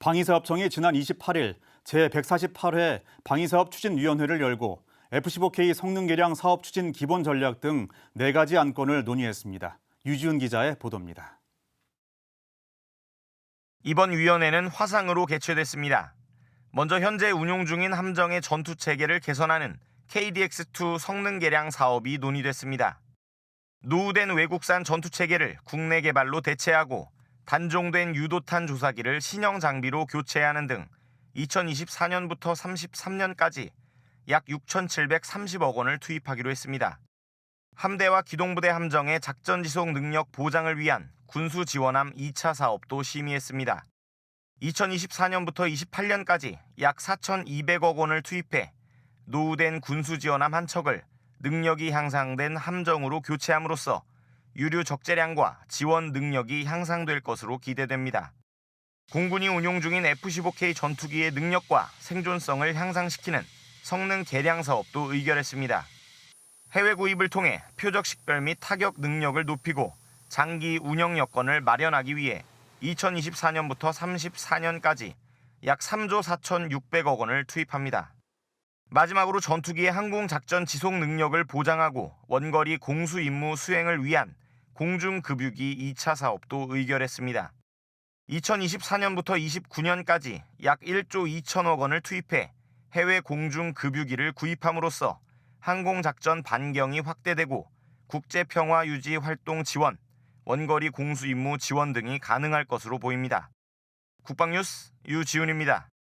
방위사업청이 지난 28일 제148회 방위사업 추진위원회를 열고 F-15K 성능 개량 사업 추진 기본 전략 등 네 가지 안건을 논의했습니다. 유지훈 기자의 보도입니다. 이번 위원회는 화상으로 개최됐습니다. 먼저 현재 운용 중인 함정의 전투 체계를 개선하는 KDX2 성능 개량 사업이 논의됐습니다. 노후된 외국산 전투 체계를 국내 개발로 대체하고 단종된 유도탄 조사기를 신형 장비로 교체하는 등 2024년부터 33년까지 약 6,730억 원을 투입하기로 했습니다. 함대와 기동부대 함정의 작전 지속 능력 보장을 위한 군수 지원함 2차 사업도 심의했습니다. 2024년부터 28년까지 약 4,200억 원을 투입해 노후된 군수 지원함 한 척을 능력이 향상된 함정으로 교체함으로써 유류 적재량과 지원 능력이 향상될 것으로 기대됩니다. 공군이 운용 중인 F-15K 전투기의 능력과 생존성을 향상시키는 성능 개량 사업도 의결했습니다. 해외 구입을 통해 표적 식별 및 타격 능력을 높이고 장기 운영 여건을 마련하기 위해 2024년부터 34년까지 약 3조 4,600억 원을 투입합니다. 마지막으로 전투기의 항공 작전 지속 능력을 보장하고 원거리 공수 임무 수행을 위한 공중 급유기 2차 사업도 의결했습니다. 2024년부터 29년까지 약 1조 2천억 원을 투입해 해외 공중 급유기를 구입함으로써 항공 작전 반경이 확대되고 국제 평화 유지 활동 지원, 원거리 공수 임무 지원 등이 가능할 것으로 보입니다. 국방뉴스 유지훈입니다.